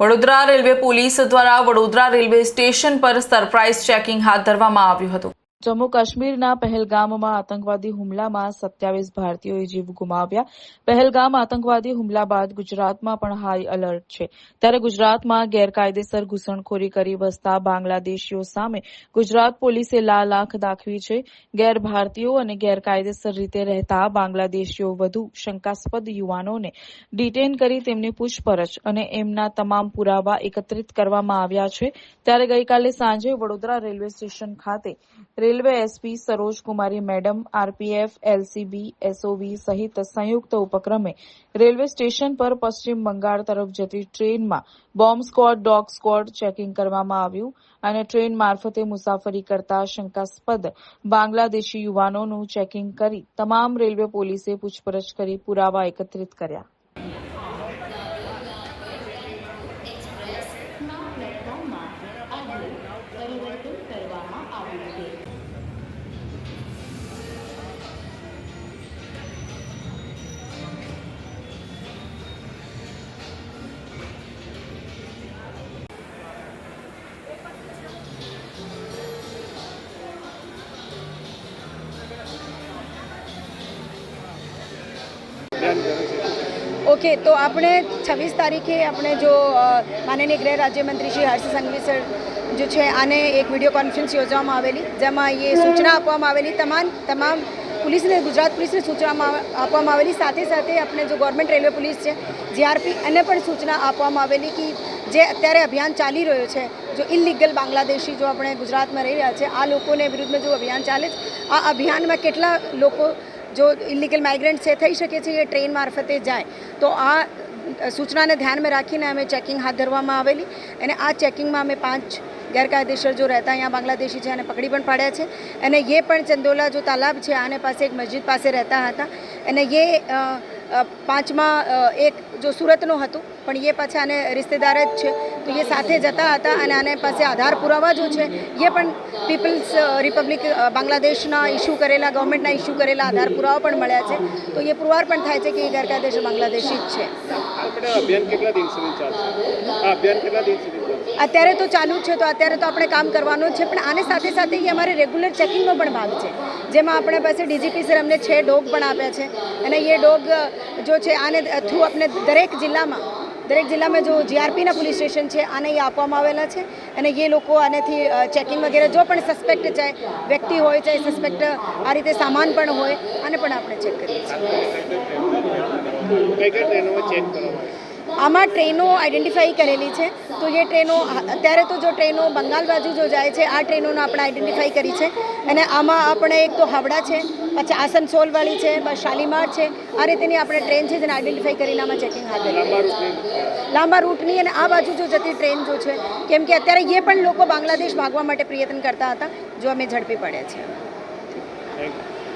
Vadodara railway police દ્વારા Vadodara railway station પર surprise checking હાથ ધરવામાં આવ્યું હતું. જમ્મુ કાશ્મીરના પહેલગામમાં આતંકવાદી હુમલામાં સત્યાવીસ ભારતીયોએ જીવ ગુમાવ્યા. પહેલગામ આતંકવાદી હુમલા બાદ ગુજરાતમાં પણ હાઈ એલર્ટ છે. ત્યારે ગુજરાતમાં ગેરકાયદેસર ઘૂસણખોરી કરી વસતા બાંગ્લાદેશીઓ સામે ગુજરાત પોલીસે લાલ આંખ દાખવી છે. ગેર ભારતીયો અને ગેરકાયદેસર રીતે રહેતા બાંગ્લાદેશીઓ વધુ શંકાસ્પદ યુવાનોને ડિટેન કરી તેમની પૂછપરછ અને એમના તમામ પુરાવા એકત્રિત કરવામાં આવ્યા છે. ત્યારે ગઈકાલે સાંજે વડોદરા રેલવે સ્ટેશન ખાતે railway SP Saroj Kumari madam, RPF, LCB, SOV સહિત સંયુક્ત ઉપક્રમે રેલવે સ્ટેશન પર પશ્ચિમ બંગાળ તરફ જતી ટ્રેનમાં bomb squad, dog squad checking કરવામાં આવ્યું અને ટ્રેન મારફતે મુસાફરી કરતા શંકાસ્પદ બાંગ્લાદેશી યુવાનોનું ચેકિંગ કરી તમામ રેલવે પોલીસે પૂછપરછ કરી પુરાવા એકત્રિત કર્યા. ઓકે, તો આપણે છવ્વીસ તારીખે આપણે જો માનનીય ગૃહ રાજ્યમંત્રી શ્રી હર્ષ સંઘવી સર જે છે, આને એક વીડિયો કોન્ફરન્સ યોજવામાં આવેલી, જેમાં એ સૂચના આપવામાં આવેલી, તમામ તમામ પોલીસને, ગુજરાત પોલીસને સૂચનામાં આપવામાં આવેલી. સાથે સાથે આપણે જો ગવર્મેન્ટ રેલવે પોલીસ છે, જીઆરપી, એને પણ સૂચના આપવામાં આવેલી કે જે અત્યારે અભિયાન ચાલી રહ્યો છે, જો ઇલીગલ બાંગ્લાદેશી જો આપણે ગુજરાતમાં રહી રહ્યા છે, આ લોકોને વિરુદ્ધમાં જો અભિયાન ચાલે છે, આ અભિયાનમાં કેટલા લોકો જો ઇલીગલ માઇગ્રન્ટ છે થઈ શકે છે એ ટ્રેન મારફતે જાય. તો આ સૂચનાને ધ્યાનમાં રાખીને અમે ચેકિંગ હાથ ધરવામાં આવેલી. અને આ ચેકિંગમાં અમે પાંચ ગેરકાયદેસર જો રહેતા અહીંયા બાંગ્લાદેશી છે અને પકડી પણ પાડ્યા છે. અને એ પણ ચંદોલા જો તાલાબ છે, આને પાસે એક મસ્જિદ પાસે રહેતા હતા. અને એ પાંચમાં એક જો સુરતનું હતું, પણ એ પાછા આને રિશ્તેદાર જ છે. તો એ સાથે જતા હતા અને આને પાસે આધાર પુરાવા જો છે એ પણ પીપલ્સ રિપબ્લિક બાંગ્લાદેશના ઇસ્યુ કરેલા, ગવર્મેન્ટના ઇસ્યુ કરેલા આધાર પુરાવા પણ મળ્યા છે. તો એ પુરવાર પણ થાય છે કે એ ગેરકાયદેસર બાંગ્લાદેશી જ છે. અત્યારે તો ચાલુ જ છે, તો અત્યારે તો આપણે કામ કરવાનું છે, પણ આને સાથે સાથે એ અમારે રેગ્યુલર ચેકિંગનો પણ ભાગ છે. જેમાં આપણે પાસે ડીજીપી સર અમને છે ડોગ પણ આપ્યા છે, અને એ ડોગ જો છે, આને થ્રુ આપણે દરેક જિલ્લામાં દરેક જિલ્લામાં જો જીઆરપીના પોલીસ સ્ટેશન છે, આને એ આપવામાં આવેલા છે, અને એ લોકો આનેથી ચેકિંગ વગેરે જો પણ સસ્પેક્ટ ચાહે, વ્યક્તિ હોય, ચાહે સસ્પેક્ટ આ રીતે સામાન પણ હોય, આને પણ આપણે ચેક કરીએ છીએ. આમાં ટ્રેનો આઈડેન્ટિફાઈ કરેલી છે. તો એ ટ્રેનો, અત્યારે તો જો ટ્રેનો બંગાળ બાજુ જો જાય છે, આ ટ્રેનોને આપણે આઈડેન્ટિફાઈ કરી છે. અને આમાં આપણે એક તો હાવડા છે, પછી આસનસોલવાળી છે શાલીમાર છે. આ રીતેની આપણે ટ્રેન છે જેને આઈડેન્ટિફાઈ કરીને આમાં ચેકિંગ હાથ ધરી લાંબા રૂટની અને આ બાજુ જો જતી ટ્રેન જો છે, કેમ કે અત્યારે એ પણ લોકો બાંગ્લાદેશ ભાગવા માટે પ્રયત્ન કરતા હતા, જો અમે ઝડપી પડ્યા છે